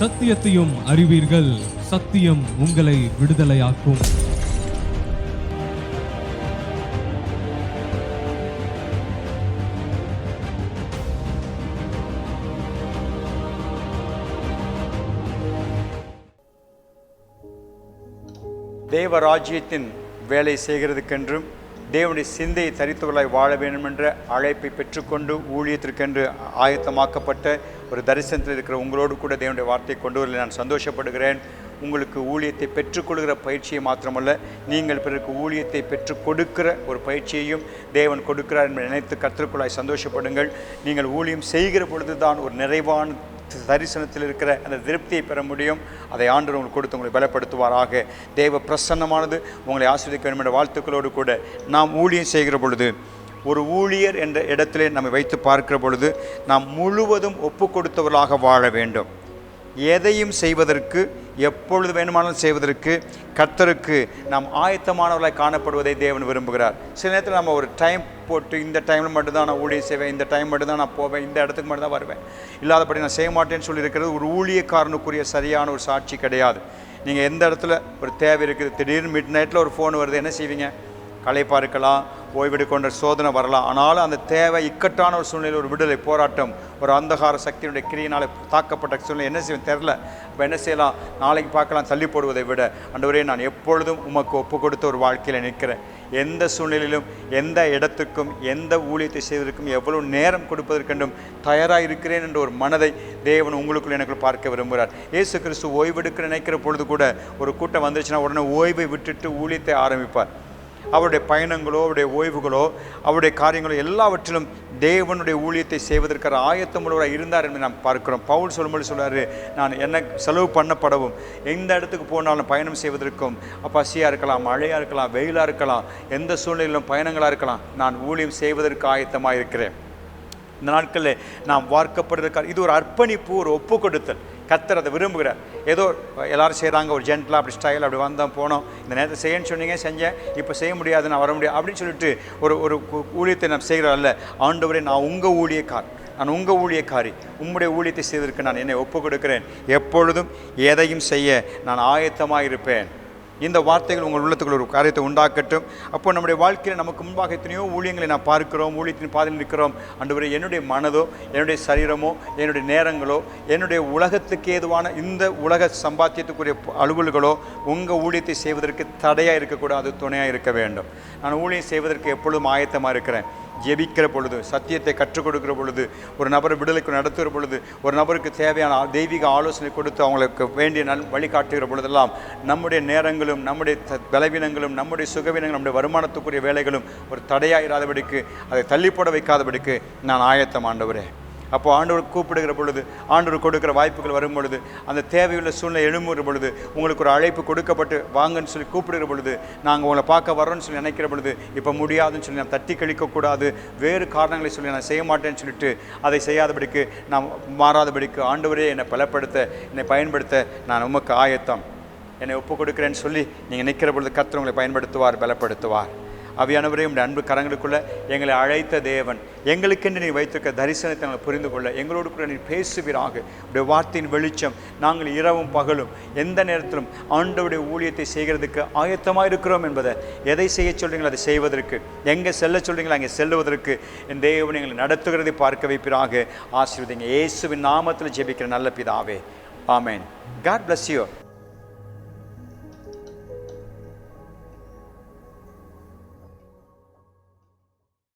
சத்தியத்தையும் அறிவீர்கள். சத்தியம் உங்களை விடுதலையாக்கும். தேவ ராஜ்யத்தின் வேலை செய்கிறதுக்கென்றும் தேவனுடைய சிந்தையை தரித்தவர்களாய் வாழ வேண்டும் என்ற அழைப்பை பெற்றுக்கொண்டு ஊழியத்திற்கென்று ஆயத்தமாக்கப்பட்ட ஒரு தரிசனத்தில் இருக்கிற உங்களோடு கூட தேவனுடைய வார்த்தையை கொண்டு வரல. நான் சந்தோஷப்படுகிறேன். உங்களுக்கு ஊழியத்தை பெற்றுக்கொள்கிற பயிற்சியை மாத்திரமல்ல நீங்கள் பிறருக்கு ஊழியத்தை பெற்றுக் கொடுக்கிற ஒரு பயிற்சியையும் தேவன் கொடுக்கிறார் என்று நினைத்து கற்றுக்கொள்ளாய் சந்தோஷப்படுங்கள். நீங்கள் ஊழியம் செய்கிற பொழுது தான் ஒரு நிறைவான தரிசனத்தில் இருக்கிற அந்த திருப்தியை பெற முடியும். அதை ஆண்டு உங்களுக்கு கொடுத்து உங்களை பலப்படுத்துவாராக. தேவ பிரசன்னமானது உங்களை ஆசிரியக்க வேண்டும் என்ற வாழ்த்துக்களோடு கூட நாம் ஊழியம் செய்கிற பொழுது ஒரு ஊழியர் என்ற இடத்திலே நம்மை வைத்து பார்க்கிற பொழுது நாம் முழுவதும் ஒப்பு கொடுத்தவர்களாக வாழ வேண்டும். எதையும் செய்வதற்கு எப்பொழுது வேணுமானாலும் செய்வதற்கு கர்த்தருக்கு நாம் ஆயத்தமானவர்களாய் காணப்படுவதை தேவன் விரும்புகிறார். சில நேரத்தில் நம்ம ஒரு டைம் போட்டு இந்த டைமில் மட்டும்தான் நான் ஊழியர் செய்வேன் இந்த டைம் மட்டும்தான் நான் போவேன் இந்த இடத்துக்கு மட்டும் தான் வருவேன். இல்லாதபடி நான் செய்ய மாட்டேன்னு சொல்லியிருக்கிறது ஒரு ஊழியக்காரனுக்குரிய சரியான ஒரு சாட்சி கிடையாது. நீங்கள் எந்த இடத்துல ஒரு தேவை இருக்குது திடீர்னு மிட் நைட்டில் ஒரு ஃபோன் வருது என்ன செய்வீங்க? களைப்பாக இருக்கலாம் ஓய்வெடுக்கொண்ட சோதனை வரலாம். ஆனாலும் அந்த தேவை இக்கட்டான ஒரு சூழ்நிலையில் ஒரு விடுதலை போராட்டம் ஒரு அந்தகார சக்தியினுடைய கிரியினால் தாக்கப்பட்ட சூழ்நிலை என்ன செய்வேன் தெரில இப்போ என்ன செய்யலாம்? நாளைக்கு பார்க்கலாம் தள்ளி போடுவதை விட. அண்டவரே நான் எப்பொழுதும் உமக்கு ஒப்பு கொடுத்த ஒரு வாழ்க்கையில் நிற்கிறேன். எந்த சூழ்நிலையிலும் எந்த இடத்துக்கும் எந்த ஊழியத்தை செய்வதற்கும் எவ்வளவு நேரம் கொடுப்பதற்கென்றும் தயாராக இருக்கிறேன் என்ற ஒரு மனதை தேவன் உங்களுக்குள் எனக்குள் பார்க்க விரும்புகிறார். இயேசு கிறிஸ்து ஓய்வெடுக்க நினைக்கிற பொழுது கூட ஒரு கூட்டம் வந்துச்சுன்னா உடனே ஓய்வை விட்டுட்டு ஊழியத்தை ஆரம்பிப்பார். அவருடைய பயணங்களோ அவருடைய ஓய்வுகளோ அவருடைய காரியங்களோ எல்லாவற்றிலும் தேவனுடைய ஊழியத்தை செய்வதற்கான ஆயத்தமுள்ளவராக இருந்தார் என்று நாம் பார்க்கிறோம். பவுல் சொல்லும்போது சொல்கிறார் நான் என்ன செலவு பண்ணப்படவும் எந்த இடத்துக்கு போனாலும் பயணம் செய்வதற்கும் பசியாக இருக்கலாம் மழையாக இருக்கலாம் வெயிலாக இருக்கலாம் எந்த சூழ்நிலையிலும் பயணங்களாக இருக்கலாம் நான் ஊழியம் செய்வதற்கு ஆயத்தமாக இருக்கிறேன் இந்த நாட்களில் நாம் வார்க்கப்படுறதுக்காக இது ஒரு அர்ப்பணிப்பு ஒரு ஒப்பு கொடுத்தல் கத்தர் அதை விரும்புகிறார். ஏதோ எல்லாரும் செய்கிறாங்க ஒரு ஜென்டலாக அப்படி ஸ்டைல் அப்படி வந்தோம் போனோம். இந்த நேரத்தை செய்யன்னு சொன்னீங்க செஞ்சேன். இப்போ செய்ய முடியாது நான் வர முடியாது அப்படின்னு சொல்லிட்டு ஒரு ஒரு ஊழியத்தை நான் செய்கிறோம் அல்ல ஆண்டவரே நான் உங்கள் ஊழியக்கார். நான் உங்கள் ஊழியக்காரி. உம்முடைய ஊழியத்தை செய்திருக்கு நான் என்னை ஒப்புக் கொடுக்கிறேன் எப்பொழுதும் எதையும் செய்ய நான் ஆயத்தமாக இருப்பேன் இந்த வார்த்தைகள் உங்கள் உள்ளத்துக்குள்ள ஒரு காரியத்தை உண்டாக்கட்டும். அப்போ நம்முடைய வாழ்க்கையில் நமக்கு முன்பாக எத்தனையோ ஊழியங்களை நான் பார்க்கிறோம் ஊழியத்தின் பாதையில் நிற்கிறோம். அன்றுவரை என்னுடைய மனதோ என்னுடைய சரீரமோ என்னுடைய நேரங்களோ என்னுடைய உலகத்துக்கு ஏதுவான இந்த உலக சம்பாத்தியத்துக்குரிய அலுவல்களோ உங்கள் ஊழியத்தை செய்வதற்கு தடையாக இருக்கக்கூடாது துணையாக இருக்க வேண்டும். நான் ஊழியம் செய்வதற்கு எப்பொழுதும் ஆயத்தமாக இருக்கிறேன். ஜெபிக்கிற பொழுது சத்தியத்தை கற்றுக் கொடுக்கிற பொழுது ஒரு நபரை விடுதலைக்கு நடத்துகிற பொழுது ஒரு நபருக்கு தேவையான தெய்வீக ஆலோசனை கொடுத்து அவங்களுக்கு வேண்டிய நல் வழிகாட்டுகிற பொழுதெல்லாம் நம்முடைய நேரங்களும் நம்முடைய த- பலவீனங்களும் நம்முடைய சுகவீனங்களும் நம்முடைய வருமானத்துக்குரிய வேலைகளும் ஒரு தடையாக இராதபடிக்கு அதை தள்ளிப்போட வைக்காதபடிக்கு நான் ஆயத்தம் ஆண்டவரே அப்போ ஆண்டவர் கூப்பிடுகிற பொழுது ஆண்டவர் கொடுக்கிற வாய்ப்புகள் வரும் பொழுது அந்த தேவையுள்ள சூழ்நிலை எழும்புகிற பொழுது உங்களுக்கு ஒரு அழைப்பு கொடுக்கப்பட்டு வாங்கன்னு சொல்லி கூப்பிடுகிற பொழுது நாங்கள் உங்களை பார்க்க வரோன்னு சொல்லி நினைக்கிற பொழுது இப்போ முடியாதுன்னு சொல்லி நான் தட்டி கழிக்கக்கூடாது வேறு காரணங்களை சொல்லி நான் செய்ய மாட்டேன்னு சொல்லிட்டு அதை செய்யாதபடிக்கு நான் மாறாதபடிக்கு ஆண்டவரே என்னை பலப்படுத்த என்னை பயன்படுத்த நான் உமக்கு ஆயத்தம். என்னை ஒப்பு கொடுக்குறேன்னு சொல்லி நீங்கள் நிற்கிற பொழுது கத்திரவங்களை உங்களை பயன்படுத்துவார் பலப்படுத்துவார். அவையானவரையும் உடைய அன்பு கரங்களுக்குள்ளே எங்களை அழைத்த தேவன். எங்களுக்கென்று நீ வைத்திருக்க தரிசனத்தை நாங்கள் புரிந்து கொள்ள எங்களோடு கூட நீ பேசுவீராக. உடைய வார்த்தையின் வெளிச்சம் நாங்கள் இரவும் பகலும் எந்த நேரத்திலும் ஆண்டவருடைய ஊழியத்தை செய்கிறதுக்கு ஆயத்தமாக இருக்கிறோம் என்பதை எதை செய்ய சொல்கிறீங்களோ அதை செய்வதற்கு எங்கே செல்ல சொல்கிறீங்களோ அங்கே செல்லுவதற்கு என் தேவன் எங்களை நடத்துகிறதை பார்க்க வைப்பிறாக ஆசீர்வதிங்க. இயேசுவின் நாமத்தில் ஜெபிக்கிற நல்ல பிதாவே. ஆமேன். God bless you